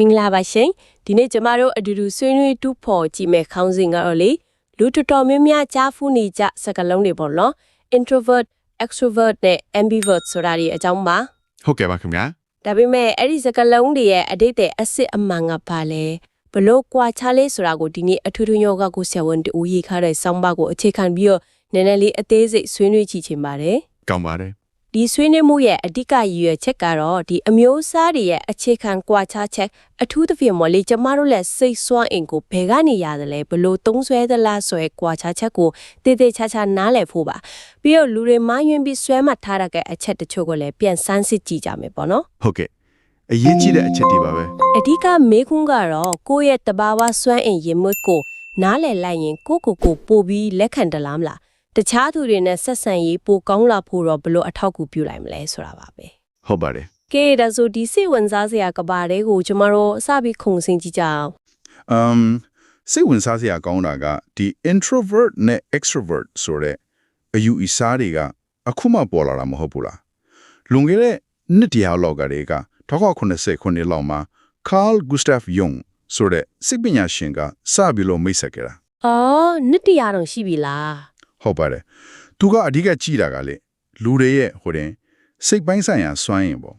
မင်္ဂလာပါရှင်ဒီနေ့ကျမတို့အတူတူဆွေးနွေးတူဖို့ကြည့်မဲ့ခေါင်းစဉ်ကတော့လေလူတော်တော်များများကြားဖူးနေကြစကားလုံးတွေပေါ့နော် introvert extrovert နဲ့ ambivert ဆိုတာတွေအကြောင်းပါဟုတ်ကဲ့ပါခင်ဗျာဒါပေမဲ့အဲ့ဒီစကားလုံးတွေရဲ့အတိတ်တဲ့အစ်စ်အမှန်ကပါလဲဘလို့ကွာခြားလဲဆိုတာကိုဒီနေ့အထူးထူးယောဂကိုဆရာဝန်တူရေးခါတဲ့ဆောင်းပါးကိုအခြေခံပြီးတော့နည်းနည်းလေးအသေးစိတ်ဆွေးနွေးကြည့်ချင်ပါတယ်ကောင်းပါတယ် ဒီဆွေးနွေးမှုရဲ့အဓိကရည်ရွယ်ချက်ကတော့ဒီအမျိုးအစားတွေရဲ့အခြေခံကွာခြားချက်အထူးသဖြင့်မလေးကျမတို့လက်စိတ်စွမ်းအင်ကိုဘယ်ကနေရတယ်လဲဘလို့သုံးဆွဲသလားဆိုရဲကွာခြားချက်ကိုတည်တည်ချာချာနားလည်ဖို့ပါပြီးတော့လူတွေမယွင်းပြီးဆွဲမှတ်ထားရတဲ့အချက်တချို့ကိုလည်းပြန်စမ်းစစ်ကြည့်ကြမယ်ပေါ့နော်ဟုတ်ကဲ့အရေးကြီးတဲ့အချက်တွေပါပဲအဓိကမေးခွန်းကတော့ကိုယ့်ရဲ့တဘာဝစွမ်းအင်ရင်မွတ်ကိုနားလည်လိုက်ရင်ကိုယ့်ကိုယ်ကိုပို့ပြီးလက်ခံတလားမလား တခြားသူတွေနဲ့ဆက်ဆံရေးပိုကောင်းလာဖို့တော့ဘလို့အထောက်အကူပြုလိုက်မလဲဆိုတာပါပဲဟုတ်ပါတယ်ကဲဒါဆိုဒီစိတ်ဝင်စားစရာကဘာတွေကိုကျမတို့အစပြီးခုံစင်ကြည့်ကြအောင် um စိတ်ဝင်စားစရာကောင်းတာကဒီ introvert နဲ့ extrovert ဆိုတဲ့အယူအဆတွေကအခုမှပေါ်လာတာမဟုတ်ဘူးလားလွန်ခဲ့တဲ့နှစ်တရာလောက်ကလေးက1980ခုနှစ်လောက်မှာ Carl Gustav Jung ဆိုတဲ့စိတ်ပညာရှင်ကစပြီးလို့မိတ်ဆက်ခဲ့တာအော်နှစ်တရာတော့ရှိပြီလား ဟုတ်ပါတယ်သူကအဓိကကြည့်တာကလေလူတွေရဲ့ဟိုတင်စိတ်ပိုင်းဆိုင်ရာစွမ်းရင်ပေါ့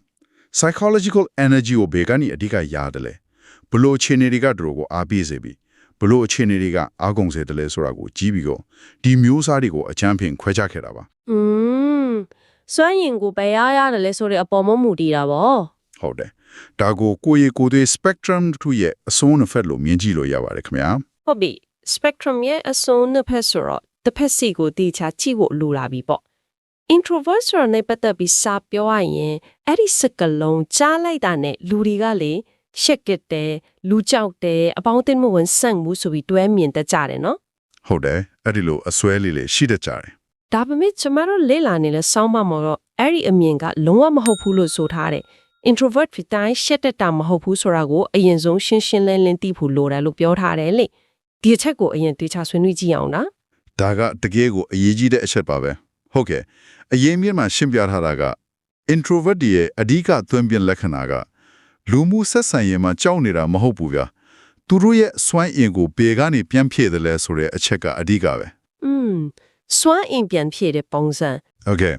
psychological energy ကိုဘယ်ကနေအဓိကရတယ်လဲဘလို့အခြေအနေတွေကတို့ကိုအားပေးစေပြီဘလို့အခြေအနေတွေကအားကုန်စေတယ်လဲဆိုတာကိုကြည့်ပြီးတော့ဒီမျိုးစားတွေကိုအချမ်းဖြင့်ခွဲခြားခဲ့တာပါอืมစွမ်းရင်ကိုဘယ်ရရတယ်လဲဆိုတဲ့အပေါ်မမူတည်တာဗောဟုတ်တယ်ဒါကိုကိုယ့်ရေကိုယ်သွေး spectrum တို့ရဲ့အဆုံးအဖက်လို့မြင်ကြည့်လို့ရပါတယ်ခင်ဗျာဟုတ်ပြီ spectrum ရဲ့အစုံနှစ်ဖက်ဆိုတော့ တစ်ဖက်စီကိုတေချာကြည့်ဖို့လိုလာပြီပေါ့ introvert ဆိုတော့နေပတ်သက်ပြီးစာပြောရရင်အဲ့ဒီစကလုံးကြားလိုက်တာနဲ့လူတွေကလေရှက်ကစ်တယ်လူကြောက်တယ်အပေါင်းအသင်းမဝင်ဆန့်မှုဆိုပြီးတွဲမြင်တတ်ကြတယ်နော်ဟုတ်တယ်အဲ့ဒီလိုအစွဲလေးလေးရှိတတ်ကြတယ်ဒါပေမဲ့ကျမတို့လေ့လာနေတဲ့စောင်းမမော်တော့အဲ့ဒီအမြင်ကလုံးဝမဟုတ်ဘူးလို့ဆိုထားတယ် introvert ဖြစ်တိုင်းရှက်တက်တာမဟုတ်ဘူးဆိုတာကိုအရင်ဆုံးရှင်းရှင်းလင်းလင်းသိဖို့လိုတယ်လို့ပြောထားတယ်လေဒီအချက်ကိုအရင်တေချာဆွေးနွေးကြည့်အောင်နော် ဒါကတကယ်ကိုအရေးကြီးတဲ့အချက်ပါပဲဟုတ်ကဲ့အရင်မြစ်မှာရှင်းပြထားတာက introvert တွေရဲ့အဓိကသွင်းပြင်လက္ခဏာကလူမှုဆက်ဆံရေးမှာကြောက်နေတာမဟုတ်ဘူးဗျာသူတို့ရဲ့စွမ်းအင်ကိုပေကနေပြန်ဖြည့်တယ်လဲဆိုတဲ့အချက်ကအဓိကပဲอืมစွမ်းအင်ပြန်ဖြည့်တဲ့ပုံစံ Okay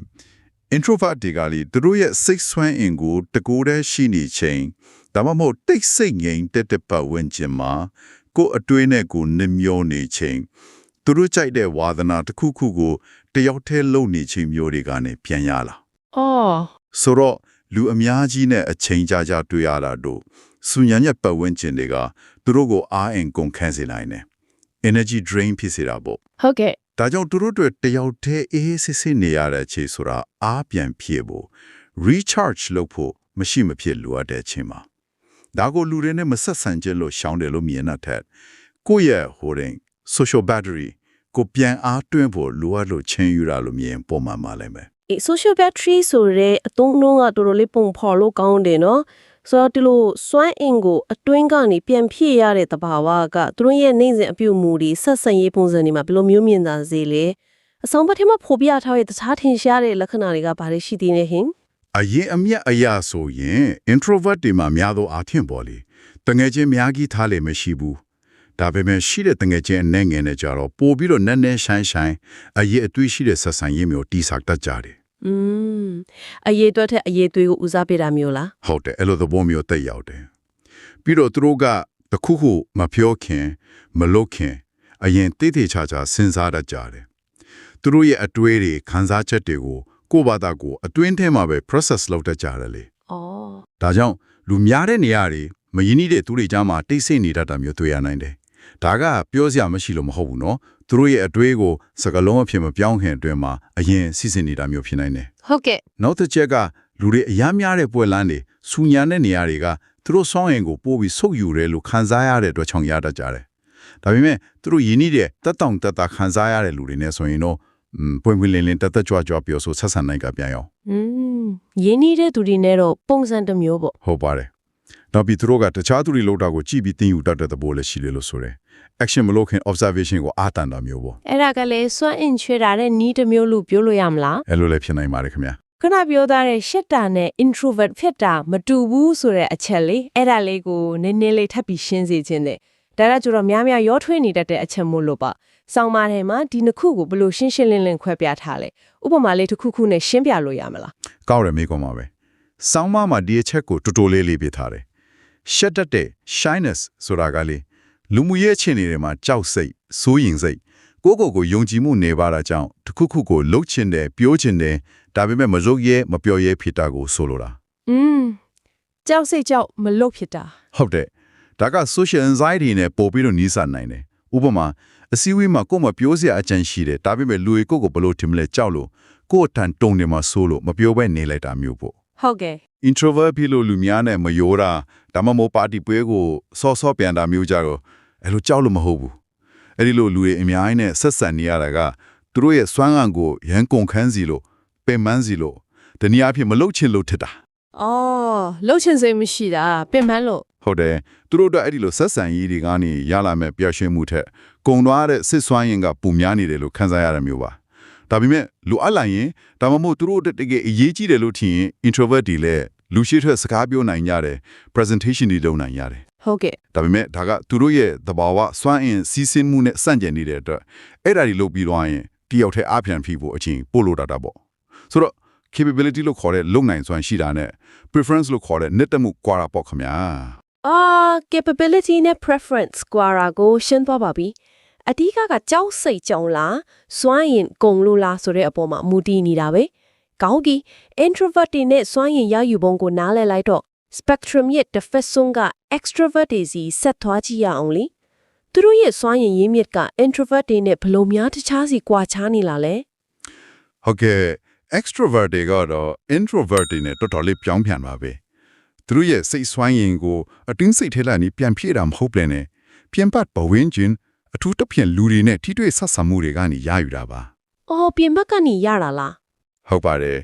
introvert တွေကလေသူတို့ရဲ့စိတ်စွမ်းအင်ကိုတကိုယ်တည်းရှိနေချိန်ဒါမှမဟုတ်တိတ်ဆိတ်ငြိမ်တက်တဲ့ပတ်ဝန်းကျင်မှာကိုယ်အတွေးနဲ့ကိုယ်နှမျောနေချိန် သူတို့ကြိုက်တဲ့ဝါသနာတစ်ခုခုကိုတယောက်တည်းလုံနေချိန်မျိုးတွေကနေပြန်ရလာအော်ဆိုတော့လူအများကြီးနဲ့အချိန်ကြာကြာတွေ့ရတာတို့စူညံရဲ့ပတ်ဝန်းကျင်တွေကသူတို့ကိုအားအင်ကုန်ခန်းစေနိုင်တယ် energy drain ဖြစ်စေတာပေါ့ဟုတ်ကဲ့ဒါကြောင့်သူတို့တွေတယောက်တည်းအေးအေးဆေးဆေးနေရတဲ့အချိန်ဆိုတာအားပြန်ဖြည့်ဖို့ recharge လုပ်ဖို့မရှိမဖြစ်လိုအပ်တဲ့အချိန်မှာဒါကိုလူတွေနဲ့မဆက်ဆံခြင်းလို့ရှောင်းတယ်လို့မြင်တဲ့ထက်ကိုယ့်ရဲ့ဟိုရင် social battery ကိုပြန်အားတွင်းဖို့လိုအပ်လို့ချင်းယူတာလို့မြင်ပုံမှန်ပါလိမ့်မယ်အေး social battery ဆိုတဲ့အသုံးအနှုန်းကတော်တော်လေးပုံဖော်လို့ကောင်းတယ်နော်ဆိုတော့ဒီလိုစွမ်းအင်ကိုအတွင်းကနေပြန်ဖြည့်ရတဲ့တဘာဝကသူတို့ရဲ့နိုင်စဉ်အပြုအမူတွေဆက်ဆံရေးပုံစံတွေမှာဘယ်လိုမျိုးမြင်သာစေလဲအဆောင်ပတ်ထဲမှာဖော်ပြထားတဲ့တခြားထင်ရှားတဲ့လက္ခဏာတွေကဘာတွေရှိသေးလဲဟင်အရင်အမျက်အရာဆိုရင် introvert တွေမှာများသောအားဖြင့်ပေါ်လေတငယ်ချင်းများကြီးထားလေမရှိဘူး ဒါပေမဲ့ရှိတဲ့တငယ်ချင်းအနေငယ်နဲ့ကြတော့ပိုပြီးတော့နက်နဲဆိုင်ဆိုင်အရေးအသွေးရှိတဲ့ဆက်ဆံရေးမျိုးတိဆောက်တတ်ကြတယ်။อืมအရေးအတွက်ထက်အရေးသွေးကိုဦးစားပေးတာမျိုးလား။ဟုတ်တယ်အဲ့လိုသဘောမျိုးတက်ရောက်တယ်။ပြီးတော့သူတို့ကတခုခုမပြောခင်မလုပ်ခင်အရင်တိတိကျကျစဉ်းစားတတ်ကြတယ်။သူတို့ရဲ့အတွေးတွေခံစားချက်တွေကိုကိုယ့်ဘာသာကိုအတွင်းထဲမှာပဲ process လုပ်တတ်ကြတယ်လေ။အော်ဒါကြောင့်လူများတဲ့နေရာတွေမရင်းနှီးတဲ့သူတွေကြားမှာတိတ်ဆိတ်နေတတ်တာမျိုးတွေ့ရနိုင်တယ် ဒါကပြောစရာမရှိလို့မဟုတ်ဘူးနော်သူတို့ရဲ့အတွေးကိုစကလုံးအဖြစ်မပြောင်းခင်အတွင်းမှာအရင်စီစဉ်နေတာမျိုးဖြစ်နိုင်တယ်ဟုတ်ကဲ့နောက်တစ်ချက်ကလူတွေအများများတဲ့ပွဲလန်းတွေစူညာတဲ့နေရာတွေကသူတို့ဆောင်းရင်ကိုပို့ပြီးဆုပ်ယူတယ်လို့ခံစားရတဲ့အတွက်ချောင်ရတတ်ကြတယ်ဒါပေမဲ့သူတို့ရင်းနှီးတဲ့တက်တောင်တက်တာခံစားရတဲ့လူတွေနဲ့ဆိုရင်တော့ပွင့်ပွင့်လင်းလင်းတက်တက်ကြွကြွပြောဆိုဆက်ဆံနိုင်ကြပြန်ရော။อืมရင်းနှီးတဲ့သူတွေနဲ့တော့ပုံစံတစ်မျိုးပေါ့။ဟုတ်ပါတယ် နောက်ပြီးသူတို့ကတခြားသူတွေလောက်တာကိုကြည့်ပြီးသင်ယူတတ်တဲ့သဘောလည်းရှိလေလို့ဆိုတယ်။ action မလုပ်ခင် observation ကိုအားတန်တာမျိုးပေါ့အဲ့ဒါကလည်းစွမ်းအင်ချွေတာတဲ့နီးတစ်မျိုးလို့ပြောလို့ရမလား။အဲ့လိုလည်းဖြစ်နိုင်ပါတယ်ခင်ဗျာခုနပြောသားတဲ့ရှက်တာနဲ့ introvert ဖြစ်တာမတူဘူးဆိုတဲ့အချက်လေးအဲ့ဒါလေးကိုနည်းနည်းလေးထပ်ပြီးရှင်းစေခြင်းတဲ့ဒါကကျတော့များများရောထွေးနေတတ်တဲ့အချက်မို့လို့ပါဆောင်းပါးထဲမှာဒီနှစ်ခုကိုဘယ်လိုရှင်းရှင်းလင်းလင်းခွဲပြထားလဲဥပမာလေးတစ်ခုခုနဲ့ရှင်းပြလို့ရမလားကောက်ရမေးကောင်းပါပဲ။ဆောင်းမမှာဒီအချက်ကိုတူတူလေးလေးပြထားတယ်။ shed တတ်တဲ့ shyness ဆိုတာကလေလူမှုရေးအခြေအနေတွေမှာကြောက်စိတ်စိုးရင်စိတ်ကိုယ့်ကိုယ်ကိုယုံကြည်မှုနေပါတာကြောင့်တစ်ခုခုကိုလှုပ်ချင်တယ်ပြောချင်တယ်ဒါပေမဲ့မရုပ်ရဲမပြောရဲဖြစ်တာကိုဆိုလိုတာอืมကြောက်စိတ်ကြောက်မလုတ်ဖြစ်တာဟုတ်တယ်ဒါက social anxiety နဲ့ပို့ပြီးတော့နီးစပ်နိုင်တယ်ဥပမာအစည်းအဝေးမှာကိုယ်မပြောစရာအကြံရှိတယ်ဒါပေမဲ့လူတွေကိုယ်ကိုဘယ်လိုထင်မလဲကြောက်လို့ကိုယ့်အထန်တုံနေမှာဆိုလို့မပြောဘဲနေလိုက်တာမျိုးပေါ့ဟုတ်ကဲ့ introvert ဖြစ်လို့လူများနဲ့မယောတာဒါမှမဟုတ်ပါတီပွဲကိုစောစောပြန်တာမျိုးကြတော့အဲ့လိုကြောက်လို့မဟုတ်ဘူးအဲ့ဒီလိုလူတွေအများကြီးနဲ့ဆက်ဆံနေရတာကသူတို့ရဲ့စွမ်းအားကိုရန်ကုန်ခန်းစီလို့ပင်ပန်းစီလို့တနည်းအားဖြင့်မလုတ်ချင်လို့ထစ်တာအော်လှုပ်ချင်စိတ်မရှိတာပင်ပန်းလို့ဟုတ်တယ်သူတို့အတွက်အဲ့ဒီလိုဆက်ဆံရေးတွေကနေရလာမဲ့ပျော်ရွှင်မှုထက်ကုံသွားတဲ့စစ်စွမ်းရင်ကပူများနေတယ်လို့ခံစားရတဲ့မျိုးပါဒါပေမဲ့လူအပ်လိုက်ရင်ဒါမှမဟုတ်သူတို့အတွက်တကယ်အရေးကြီးတယ်လို့ထင်ရင် introvert တွေလည်း လူရှိထွက်စကားပြောနိုင်ကြတယ် presentation တွေလုပ်နိုင်ရတယ်ဟုတ်ကဲ့ဒါပေမဲ့ဒါကသူတို့ရဲ့သဘာဝစွမ်းအင်စီးဆင်းမှုနဲ့စန့်ကျင်နေတဲ့အတွက်အဲ့ဒါတွေလုပ်ပြီးတော့ရင်တယောက်တည်းအပြန်ဖိဖို့အချင်းပို့လို့တာတာပေါ့ဆိုတော့ capability လို့ခေါ်တဲ့လုံနိုင်စွမ်းရှိတာနဲ့ preference လို့ခေါ်တဲ့နှစ်သက်မှုကွာတာပေါ့ခင်ဗျာအာ capability နဲ့ preference ကွာရာကိုရှင်းသွားပါပြီအဓိကကကြောက်စိတ်ကြောင်လားစွမ်းရင်ကုံလို့လားဆိုတဲ့အပေါ်မှာမူတည်နေတာပဲ ကောင်းပြီ introvert တွေနဲ့စွမ်းရင်ရယူပုံကိုနားလည်လိုက်တော့ spectrum ရဲ့တစ်ဖက်ဆုံးက extrovert တွေစီဆက်သွားကြည့်ရအောင်လေသူတို့ရဲ့စွမ်းရင်ရင်းမြစ်က introvert တွေနဲ့ဘယ်လိုများတခြားစီကွာခြားနေလားလဲဟုတ်ကဲ့ extrovert တွေကတော့ introvert တွေနဲ့တော်တော်လေးပြောင်းပြန်ပါပဲသူတို့ရဲ့စိတ်ဆွမ်းရင်ကိုအတင်းစိတ်ထဲလာနေပြန်ဖြည့်တာမဟုတ်ပြန်နဲ့ပြန်ပတ်ပဝင်းချင်းအထူးတစ်ဖြင့်လူတွေနဲ့ထိတွေ့ဆက်ဆံမှုတွေကနေရယူတာပါအော်ပြင်ဘက်ကနေရတာလား ဟုတ်ပါတယ်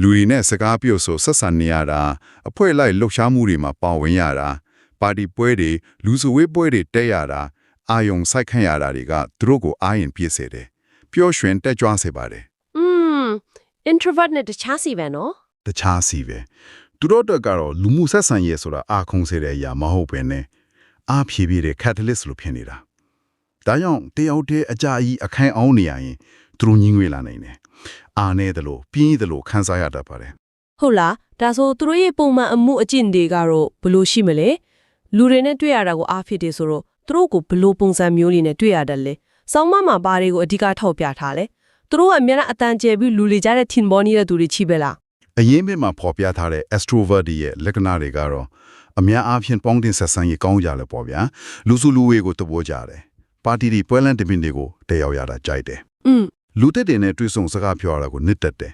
လူတွေနဲ့စကားပြောဆိုဆက်ဆံနေရတာအဖွဲလိုက်လှုပ်ရှားမှုတွေမှာပါဝင်ရတာပါတီပွဲတွေလူစုဝေးပွဲတွေတက်ရတာအာယုံစိုက်ခန့်ရတာတွေကသူတို့ကိုအာရင်ပြည့်စေတယ်ပျော်ရွှင်တက်ကြွစေပါတယ်อืม introvert နဲ့တခြားစီပဲနော်တခြားစီပဲသူတို့အတွက်ကတော့လူမှုဆက်ဆံရေးဆိုတာအာခုံစေတဲ့အရာမဟုတ်ပဲနဲ့အာဖြည်းဖြည်းတဲ့ catalyst လို့ဖြစ်နေတာဒါကြောင့်တယောက်တည်းအကြအကြီးအခိုင်အောင်နေရရင်သူတို့ညင်ငွေလာနိုင်တယ် အာနေတယ်လို့ပြင်းတယ်လို့ခံစားရတတ်ပါတယ်ဟုတ်လားဒါဆိုသူတို့ရဲ့ပုံမှန်အမှုအကျင့်တွေကတော့ဘယ်လိုရှိမလဲလူတွေနဲ့တွေ့ရတာကိုအားဖြစ်တယ်ဆိုတော့သူတို့ကိုဘယ်လိုပုံစံမျိုးတွေနဲ့တွေ့ရတယ်လဲစောင်းမမှာဘာတွေကိုအဓိကထောက်ပြထားလဲသူတို့ကအများနဲ့အတန်ကျဲပြီးလူလေကြတဲ့ tin body တဲ့သူတွေချိပဲလားအရင်မြစ်မှာဖော်ပြထားတဲ့ extrovert တွေရဲ့လက္ခဏာတွေကတော့အများအားဖြင့်ပေါင်းတင်ဆက်ဆံရေးကောင်းကြလဲပေါ့ဗျာလူစုလူဝေးကိုတပိုးကြတယ်ပါတီတွေပွဲလန့်တပင်းတွေကိုတည်ရောက်ရတာကြိုက်တယ်อืม လူတက်တင်နဲ့တွေ့ဆုံစကားပြောရတာကိုနှစ်သက်တယ်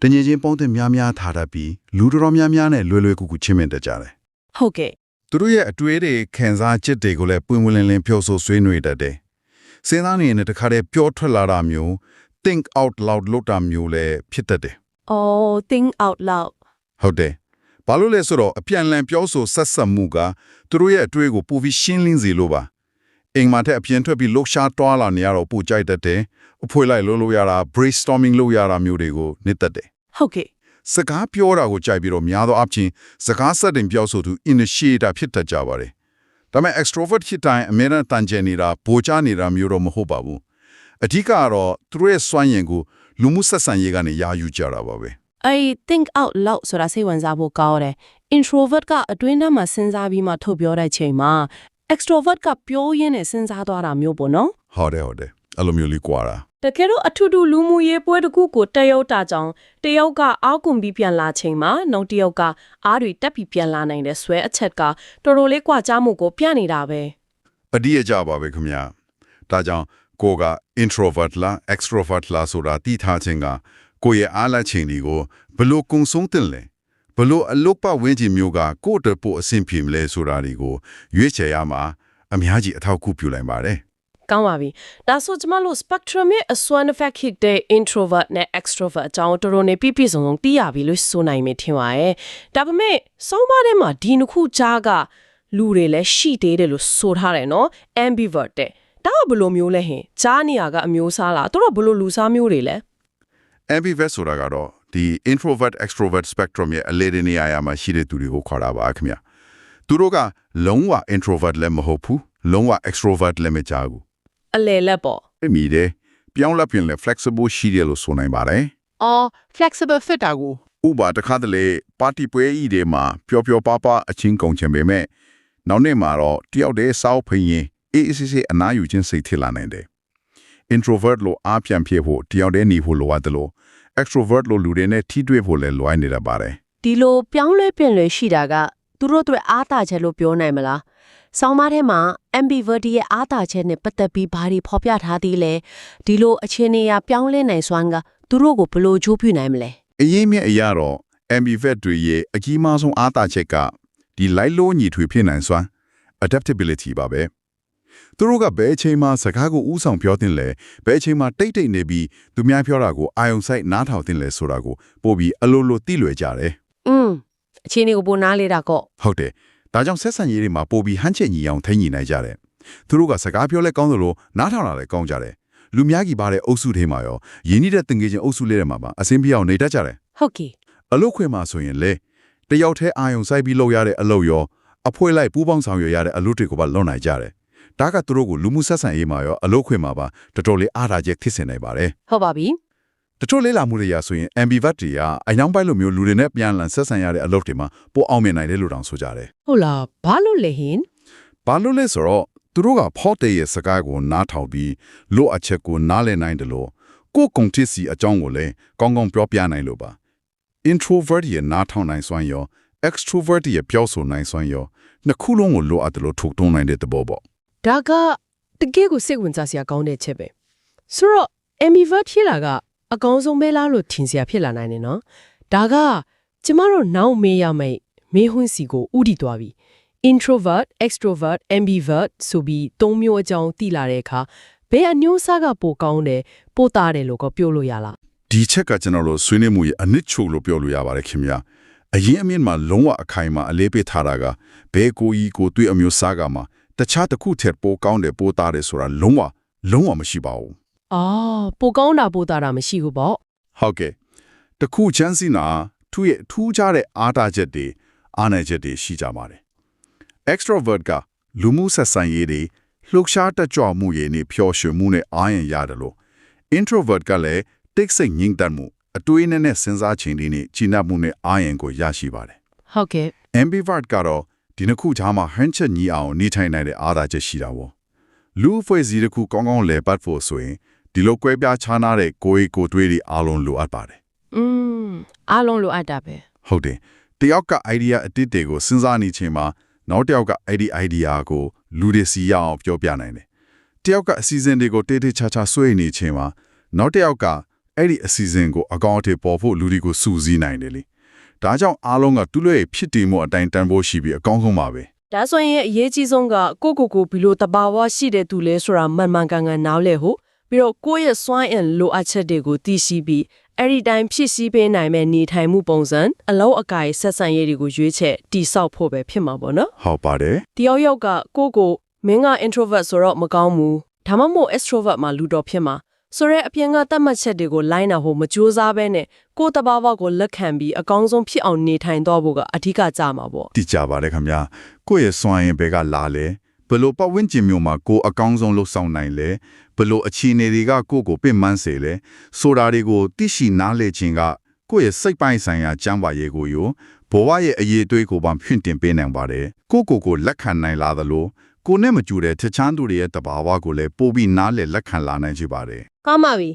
တငယ်ချင်းပေါင်းတင်များများထားတတ်ပြီးလူတော်တော်များများနဲ့လွယ်လွယ်ကူကူချင်းမင်တတ်ကြတယ်ဟုတ်ကဲ့သူတို့ရဲ့အတွေးတွေခံစားချက်တွေကိုလည်းပွင့်ပွင့်လင်းလင်းပြောဆိုဆွေးနွေးတတ်တယ်စဉ်းစားနေရင်တခါတည်းပြောထွက်လာတာမျိုး think out loud လုပ်တာမျိုးလည်းဖြစ်တတ်တယ် oh think out loud ဟုတ်တယ်။ဘာလို့လဲဆိုတော့အပြန်အလှန်ပြောဆိုဆက်ဆက်မှုကသူတို့ရဲ့အတွေ့အကိုပိုပြီးရှင်းလင်းစေလို့ပါ။ အိမ်မှာတဲ့အပြင်ထွက်ပြီးလှုပ်ရှားတွားလာနေရတော့ပိုကြိုက်တတ်တယ်။အဖွဲလိုက်လို့လို့ရတာ brainstorming လုပ်ရတာမျိုးတွေကိုနှစ်သက်တယ်ဟုတ်ကဲ့။စကားပြောတာကိုကြိုက်ပြီးတော့များသောအားဖြင့်စကားဆက်တင်ပြောဆိုသူ initiator ဖြစ်တတ်ကြပါတယ်။ဒါပေမဲ့ extrovert ဖြစ်တိုင်းအမြဲတမ်းတန်ကျင်နေတာပိုချနေတာမျိုးတော့မဟုတ်ပါဘူး။အဓိကကတော့သူတို့ရဲ့စွမ်းရည်ကိုလူမှုဆက်ဆံရေးကနေယာယူကြတာပါပဲ။အဲ့ think out loud ဆိုတာစိတ်ဝင်စားဖို့ကောင်းတယ် introvert ကအတွင်းထဲမှာစဉ်းစားပြီးမှထုတ်ပြောတဲ့ချိန်မှာ extrovert ကပြောရင်းနဲ့စဉ်းစားသွားတာမျိုးပေါ့နော်ဟုတ်တယ်ဟုတ်တယ်အဲ့လိုမျိုးလေးကွာတာတကယ်တော့အထူးထူးလူမှုရေးပွဲတစ်ခုကိုတက်ရောက်တာကြောင့်တယောက်ကအားကုန်ပြီးပြန်လာချိန်မှာနောက်တစ်ယောက်ကအားတွေတက်ပြီးပြန်လာနိုင်တဲ့ဆွဲအချက်ကတော်တော်လေးကွာကြားမှုကိုပြနေတာပဲအဒီအကြပါပဲခင်ဗျာဒါကြောင့်ကိုက introvert လား extrovert လားဆိုတာသိထားခြင်းကကိုယ့်ရဲ့အားလက်ချိန်တွေကိုဘလို့ကုံဆုံးတင်လဲ ဘလို့အလုတ်ပဝင်းကြီးမျိုးကကိုယ့်အတွက်ပိုအဆင်ပြေမလဲဆိုတာတွေကိုရွေးချယ်ရမှာအများကြီးအထောက်အကူပြုနိုင်ပါတယ်ကောင်းပါပြီဒါဆိုကျမတို့ spectrum ရဲ့အစွမ်း effect hit တဲ့ introvert နဲ့ extrovert အကြောင်းတော်တော်နဲ့ပြည့်ပြည့်စုံစုံသိရပြီလို့ဆိုနိုင်မယ်ထင်ပါရဲ့ဒါပေမဲ့စောင်းပါးထဲမှာဒီနှစ်ခုကြားကလူတွေလည်းရှိသေးတယ်လို့ဆိုထားတယ်နော် ambivert တဲ့ဒါကဘယ်လိုမျိုးလဲဟင်ကြားနေရကအမျိုးစားလားသူတို့ဘယ်လိုလူစားမျိုးတွေလဲ ambivert ဆိုတာကတော့ ဒီ introvert extrovert spectrum ရဲ့အလေတဲ့နေရာမှာရှိတဲ့သူတွေကိုခေါ်တာပါခင်ဗျာသူတို့ကလုံးဝ introvert လည်းမဟုတ်ဘူးလုံးဝ extrovert လည်းမကြဘူးအလေလက်ပေါ့အမိတယ်ပြောင်းလဲပြင်လဲ flexible ရှိတယ်လို့ဆိုနိုင်ပါတယ်အော် flexible ဖြစ်တာကိုဥပတခါတလေပါတီပွဲဤတွေမှာပျော်ပျော်ပါပါအချင်းကုန်ချင်ပေမဲ့နောက်နေ့မှာတော့တယောက်တည်းစောက်ဖိရင်အေးအေးဆေးဆေးအနားယူခြင်းစိတ်ထလာနိုင်တယ် introvert လို့အားပြန်ဖြစ်ဖို့တယောက်တည်းနေဖို့လိုအပ်တယ်လို့ extrovert လို့လူတွေနဲ့ထိတွေ့ဖို့လည်းလွိုင်းနေတာပါတယ်ဒီလိုပြောင်းလဲပြင်လဲရှိတာကသူတို့အတွက်အားတာချက်လို့ပြောနိုင်မလားဆောင်းပါးထဲမှာ ambivert ရဲ့အားတာချက်နဲ့ပတ်သက်ပြီးဘာတွေဖော်ပြထားသေးလဲဒီလိုအခြေအနေအရပြောင်းလဲနိုင်စွမ်းကသူတို့ကိုဘယ်လိုချိုးပြနိုင်မလဲအရေးမြအရာတော့ ambivert တွေရဲ့အကြီးမားဆုံးအားသာချက်ကဒီလိုက်လို့ညီထွေဖြစ်နိုင်စွမ်း adaptability ပါပဲ သူတို့ကဘယ်အချိန်မှစကားကိုဥဆောင်ပြောတင်လဲဘယ်အချိန်မှတိတ်တိတ်နေပြီးသူများပြောတာကိုအာယုံဆိုင်နားထောင်တင်လဲဆိုတာကိုပို့ပြီးအလိုလိုသိလွယ်ကြတယ်อืมအခြေအနေကိုပိုနားလေတာကော့ဟုတ်တယ်ဒါကြောင့်ဆက်ဆံရေးတွေမှာပို့ပြီးဟန်းချက်ညီအောင်ထိန်းညီနိုင်ကြတယ်သူတို့ကစကားပြောလဲကောင်းသလိုနားထောင်တာလည်းကောင်းကြတယ်လူများကြီးပါတဲ့အုပ်စုထဲမှာရောယဉ်နေတဲ့တင်ငယ်ချင်းအုပ်စုလေးတွေမှာပါအစင်းပြအောင်နေတတ်ကြတယ်ဟုတ်ကဲ့အလုတ်ခွင်မှာဆိုရင်လေတယောက်တည်းအာယုံစိုက်ပြီးလုပ်ရတဲ့အလုပ်ရောအဖွဲလိုက်ပူးပေါင်းဆောင်ရွက်ရတဲ့အလုပ်တွေကိုပါလွန်နိုင်ကြတယ် ဒါကသူတို့ကိုလူမှုဆက်ဆံရေးမှာရောအလုတ်ခွင်မှာပါတော်တော်လေးအားထားချက်ဖြစ်စင်နိုင်ပါတယ်ဟုတ်ပါပြီတချို့လေးလာမှုတွေရာဆိုရင် ambivert တွေကအယောင်ပိုက်လိုမျိုးလူတွေနဲ့ပြန်လည်ဆက်ဆံရတဲ့အလုပ်တွေမှာပိုအောင်မြင်နိုင်တယ်လို့တောင်ဆိုကြတယ်ဟုတ်လားဘာလို့လဲဟင်ဘာလို့လဲဆိုတော့သူတို့ကဖော့တဲ့ရဲ့စကားကိုနားထောင်ပြီးလို့အချက်ကိုနားလည်နိုင်တယ်လို့ကိုယ်ကုန်တစ်စီအကြောင်းကိုလည်းကောင်းကောင်းပြောပြနိုင်လို့ပါ introvert ရဲ့နားထောင်နိုင်စွမ်းရော extrovert ရဲ့ပြောဆိုနိုင်စွမ်းရောနှစ်ခုလုံးကိုလိုအပ်တယ်လို့ထုတ်သွင်းနိုင်တဲ့သဘောပေါ့ ဒါကတကယ့်ကိုစိတ်ဝင်စားစရာကောင်းတဲ့ချက်ပဲဆိုတော့ ambivert ဖြစ်လာကအကောင်းဆုံးပဲလားလို့ထင်စရာဖြစ်လာနိုင်တယ်နော်ဒါကကျမတို့နောက်မေးရမယ့်မေးခွန်းစီကိုဥတည်သွားပြီ introvert extrovert ambivert ဆိုပြီးသုံးမျိုးအကြောင်းသိလာတဲ့အခါဘယ်အမျိုးအစားကပိုကောင်းတယ်ပိုသားတယ်လို့ကပြောလို့ရလားဒီချက်ကကျွန်တော်တို့ဆွေးနွေးမှုရဲ့အနစ်ချုပ်လို့ပြောလို့ရပါတယ်ခင်ဗျာအရင်အမြင့်မှာလုံးဝအခိုင်အမာအလေးပေးထားတာကဘဲကိုကြီးကိုတွေ့အမျိုးစားကမှာ တခြားတစ်ခုထက်ပိုကောင်းတယ်ပိုသားတယ်ဆိုတာလုံးဝလုံးဝမရှိပါဘူးအော်ပိုကောင်းတာပိုသားတာမရှိဘူးပေါ့ဟုတ်ကဲ့တခုချမ်းစီနာသူ့ရဲ့ထူးခြားတဲ့အားတာချက်တွေအားနိုင်ချက်တွေရှိကြပါတယ် extrovert ကလူမှုဆက်ဆံရေးတွေလှုပ်ရှားတက်ကြွမှုရေးနဲ့ပျော်ရွှင်မှုနဲ့အားရင်ရတယ်လို့ introvert ကလည်းတိတ်ဆိတ်ငြိမ်သက်မှုအတွေးနဲ့နဲ့စဉ်းစားခြင်းတွေနဲ့ကြည်နပ်မှုနဲ့အားရင်ကိုရရှိပါတယ်ဟုတ်ကဲ့ ambivert ကတော့ ဒီနှစ်ခုကြားမှာဟန်ချက်ညီအောင်နေထိုင်နိုင်တဲ့အားသာချက်ရှိတာပေါ့လူအဖွဲ့အစည်းတစ်ခုကောင်းကောင်းလဲပတ်ဖို့ဆိုရင်ဒီလိုကွဲပြားခြားနားတဲ့ကိုယ်ကိုယ်တွေးတွေအားလုံးလိုအပ်ပါတယ်อืมအားလုံးလိုအပ်တာပဲဟုတ်တယ်တယောက်က idea အတစ်တွေကိုစဉ်းစားနေချိန်မှာနောက်တစ်ယောက်ကအဲ့ဒီ idea ကိုလူတွေစီရအောင်ပြောပြနိုင်တယ်တယောက်ကအစီအစဉ်တွေကိုတေးတေးချာချာဆွေးနေချိန်မှာနောက်တစ်ယောက်ကအဲ့ဒီအစီအစဉ်ကိုအကောင့်အထည်ပေါ်ဖို့လူတွေကိုစူးစီးနိုင်တယ်လေ ဒါကြောင့်အားလုံးကသူ့ရဲ့ဖြစ်တည်မှုအတိုင်းတန်ဖို့ရှိပြီးအကောင်းဆုံးပါပဲဒါဆိုရင်အရေးကြီးဆုံးကကိုကိုကိုဘီလိုတဘာဝရှိတဲ့သူလဲဆိုတာမှန်မှန်ကန်ကန်နားလဲဟုတ်ပြီးတော့ကိုယ့်ရဲ့စွမ်းအင်လိုအပ်ချက်တွေကိုသိရှိပြီးအဲ့ဒီတိုင်းဖြစ်စည်းပေးနိုင်မဲ့နေထိုင်မှုပုံစံအလောက်အကားဆက်ဆံရေးတွေကိုရွေးချယ်တိဆောက်ဖို့ပဲဖြစ်မှာပေါ့နော်ဟုတ်ပါတယ်တယောက်ယောက်ကကိုကိုမင်းက introvert ဆိုတော့မကောင်းဘူးဒါမှမဟုတ် extrovert မှာလူတော်ဖြစ်မှာ ဆိုရဲအပြင်ကတတ်မှတ်ချက်တွေကိုလိုင်းနာဖို့မကြိုးစားဘဲနဲ့ကိုယ့်တဘာဝကိုလက်ခံပြီးအကောင်းဆုံးဖြစ်အောင်နေထိုင်တော့ဖို့ကအဓိကကြမှာပေါ့တိကျပါတယ်ခင်ဗျာကိုယ့်ရဲ့စွမ်းရင်ဘဲကလာလဲဘယ်လို့ပတ်ဝန်းကျင်မျိုးမှာကိုယ်အကောင်းဆုံးလှုပ်ဆောင်နိုင်လဲဘယ်လို့အခြေအနေတွေကကိုယ့်ကိုပင့်ပန်းစေလဲဆိုတာတွေကိုသိရှိနားလည်ခြင်းကကိုယ့်ရဲ့စိတ်ပိုင်းဆိုင်ရာကျမ်းပါရေးကိုရောဘဝရဲ့အရေးအသွေးကိုပါဖြင့်တင်ပေးနိုင်ပါတယ်ကိုယ့်ကိုယ်ကိုလက်ခံနိုင်လာသလို ကိုယ်နဲ့မတူတဲ့တခြားသူတွေရဲ့တဘာဝကိုလည်းပို့ပြီးနားလည်လက်ခံလာနိုင်ကြပါတယ်ကောင်းပါပြီ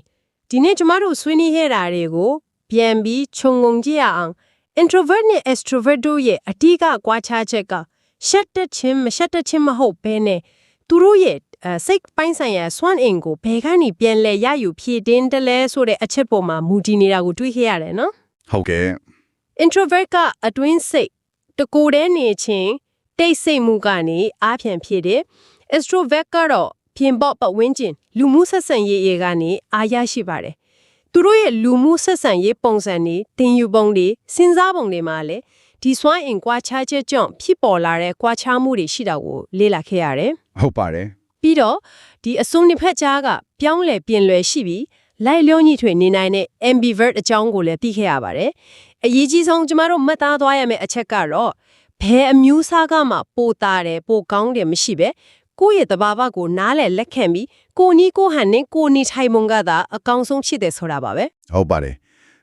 ဒီနေ့ကျမတို့ဆွေးနွေးခဲ့တာတွေကိုပြန်ပြီးခြုံငုံကြည့်ရအောင် introvert နဲ့ extrovert တို့ရဲ့အဓိကကွာခြားချက်ကရှက်တက်ခြင်းမရှက်တက်ခြင်းမဟုတ်ဘဲနဲ့သူတို့ရဲ့အဲစိတ်ပိုင်းဆိုင်ရာစွမ်းအင်ကိုဘယ်ကနေပြန်လဲရယူဖြည့်တင်းတယ်လဲဆိုတဲ့အချက်ပေါ်မှာမူတည်နေတာကိုတွေ့ခဲ့ရတယ်နော်ဟုတ်ကဲ့ introvert ကအတွင်းစိတ်တကိုယ်တည်းနေခြင်း တိတ်ဆိတ်မှုကနေအားဖြန်ဖြစ်တယ် extrovert ကတော့ပြင်ပပတ်ဝန်းကျင်လူမှုဆက်ဆံရေးတွေကနေအားရရှိပါတယ်သူတို့ရဲ့လူမှုဆက်ဆံရေးပုံစံတွေတင်ယူပုံတွေစဉ်းစားပုံတွေမှာလည်းဒီစွမ်းအင်ကွာခြားချက်ကြောင့်ဖြစ်ပေါ်လာတဲ့ကွာခြားမှုတွေရှိတာကိုလေ့လာခဲ့ရတယ်ဟုတ်ပါတယ်ပြီးတော့ဒီအစုံနှစ်ဖက်ကြားကပြောင်းလဲပြင်လွယ်ရှိပြီးလိုက်လျောညီထွေနေနိုင်တဲ့ ambivert အကြောင်းကိုလည်းသိခဲ့ရပါတယ်အရေးကြီးဆုံးကျမတို့မှတ်သားသွားရမယ့်အချက်ကတော့ ဘယ်အမျိုးအစားကမှပိုတာတယ်ပိုကောင်းတယ်မရှိပဲကိုယ့်ရဲ့တဘာဝကိုနားလည်လက်ခံပြီးကိုနီးကိုဟန်နဲ့ကိုနီထိုင်မုံကသာအကောင်းဆုံးဖြစ်တယ်ဆိုတာပါပဲဟုတ်ပါတယ်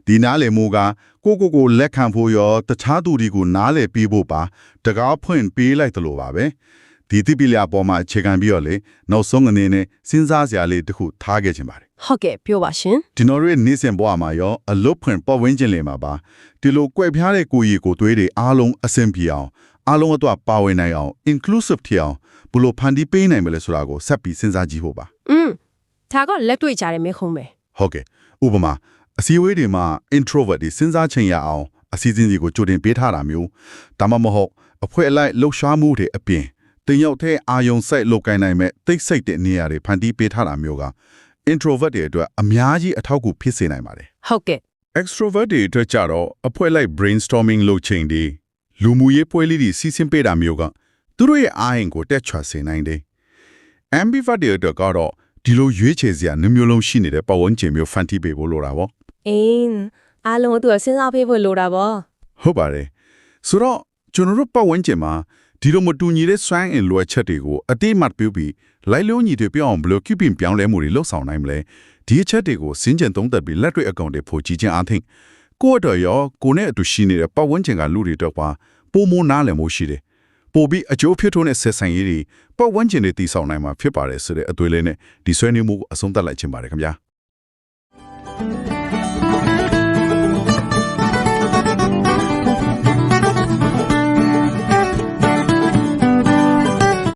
ဒီနားလေမူကကိုကိုကိုလက်ခံဖို့ရောတခြားသူတွေကိုနားလေပြီးဖို့ပါတကားဖွင့်ပေးလိုက်တယ်လို့ပါပဲ ဒီတိပိလျာပေါ်မှာအခြေခံပြီးတော့လေနောက်ဆုံးအနေနဲ့စဉ်းစားစရာလေးတစ်ခုထားခဲ့ချင်ပါတယ်ဟုတ်ကဲ့ပြောပါရှင်ဒီနော်ရဲ့နေ့စဉ်ဘဝမှာရောအလုတ်ဖွင့်ပတ်ဝန်းကျင်လေးမှာပါဒီလိုကြွယ်ပြားတဲ့ကိုရီကိုသွေးတွေအားလုံးအဆင်ပြေအောင်အားလုံးအတွက်ပါဝင်နိုင်အောင် inclusive ထအောင်ဘယ်လို့ဖန်တီးပေးနိုင်မလဲဆိုတာကိုဆက်ပြီးစဉ်းစားကြည့်ဖို့ပါอืมဒါကလက်တွေ့ကြတယ်မေခုံးပဲဟုတ်ကဲ့ဥပမာအစည်းအဝေးတွေမှာ introvert တွေစဉ်းစားချိန်ရအောင်အစည်းအဝေးတွေကိုကြိုတင်ပေးထားတာမျိုးဒါမှမဟုတ်အဖွဲ့အလိုက်လှုပ်ရှားမှုတွေအပြင် တင်ရောက်တဲ့အာယုံစိုက်လုပ်ကိုင်းနိုင်မဲ့တိတ်ဆိတ်တဲ့နေရာတွေဖန်တီးပေးထားတာမျိုးက introvert တွေအတွက်အများကြီးအထောက်အကူဖြစ်စေနိုင်ပါတယ်ဟုတ်ကဲ့ extrovert တွေအတွက်ကြတော့အဖွဲ့လိုက် brainstorming လုပ်ချိန်တွေလူမှုရေးပွဲလေးတွေစီစဉ်ပေးတာမျိုးကသူတို့ရဲ့အားအင်ကိုတက်ချွစေနိုင်တယ် ambivert တွေအတွက်ကတော့ဒီလိုရွေးချယ်စရာနှမျိုးလုံးရှိနေတဲ့ပတ်ဝန်းကျင်မျိုးဖန်တီးပေးဖို့လိုတာပေါ့အင်းအားလုံးသူကစဉ်းစားပေးဖို့လိုတာပေါ့ဟုတ်ပါတယ်ဆိုတော့ကျွန်တော်တို့ပတ်ဝန်းကျင်မှာ ဒီလိုမတူညီတဲ့စွမ်းအင်လိုအပ်ချက်တွေကိုအတိအမှတ်ပြုပြီးလိုက်လုံးညီတွေပြောင်းအောင်ဘယ်လိုပြုပြင်ပြောင်းလဲမှုတွေလှုပ်ဆောင်နိုင်မလဲဒီအချက်တွေကိုစင်ကြံသုံးသပ်ပြီးလက်တွေ့အကောင့်တွေဖို့ကြည့်ခြင်းအားဖြင့်ကိုယ့်အတွက်ရောကိုယ်နဲ့အတူရှိနေတဲ့ပတ်ဝန်းကျင်ကလူတွေအတွက်ပါပုံမနားလည်မှုရှိတယ်ပို့ပြီးအကျိုးဖြစ်ထွန်းတဲ့ဆက်ဆံရေးတွေပတ်ဝန်းကျင်တွေတည်ဆောက်နိုင်မှာဖြစ်ပါတယ်ဆိုတဲ့အတွေ့အလေးနဲ့ဒီဆွေးနွေးမှုကိုအဆုံးသတ်လိုက်ခြင်းပါတယ်ခင်ဗျာ